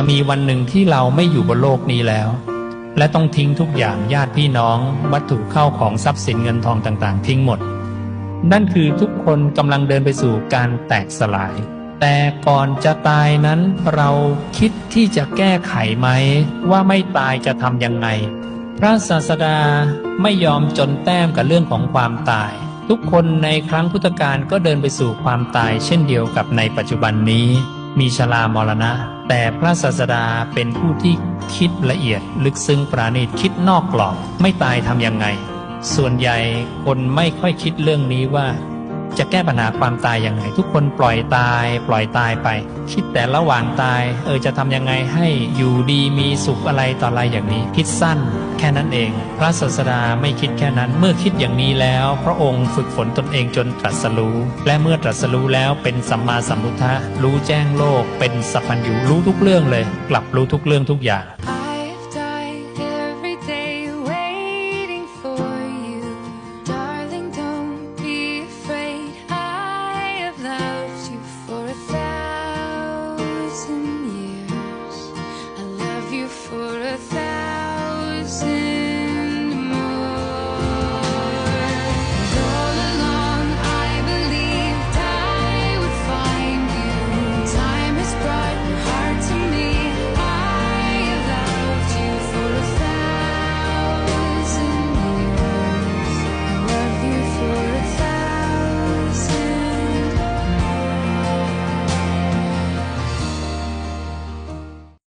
จะมีวันหนึ่งที่เราไม่อยู่บนโลกนี้แล้ว และต้องทิ้งทุกอย่างญาติพี่น้อง วัตถุเข้าของทรัพย์สินเงินทองต่างๆ ทิ้งหมด นั่นคือทุกคนกำลังเดินไปสู่การแตกสลาย แต่ก่อนจะตายนั้นเราคิดที่จะแก้ไขไหม ว่าไม่ตายจะทำยังไง พระศาสดาไม่ยอมจนแต้มกับเรื่องของความตาย ทุกคนในครั้งพุทธกาลก็เดินไปสู่ความตายเช่นเดียวกับในปัจจุบันนี้ มีชรามรณะ แต่พระศาสดาเป็นผู้ที่คิดละเอียดลึกซึ้งปราณีตคิดนอกกรอบ ไม่ตายทำยังไง ส่วนใหญ่คนไม่ค่อยคิดเรื่องนี้ว่า จะแก้ปัญหาความตายยังไง ทุกคนปล่อยตาย ปล่อยตายไป คิดแต่ระหว่างตาย เออจะทำยังไงให้อยู่ดีมีสุขอะไรต่ออะไรอย่างนี้ คิดสั้นแค่นั้นเอง พระศาสดาไม่คิดแค่นั้น เมื่อคิดอย่างนี้แล้ว พระองค์ฝึกฝนตนเองจนตรัสรู้ และเมื่อตรัสรู้แล้วเป็นสัมมาสัมพุทธะรู้แจ้งโลก เป็นสัพพัญญูรู้ทุกเรื่องเลย กลับรู้ทุกเรื่องทุกอย่าง thousand years. I love you for a thousand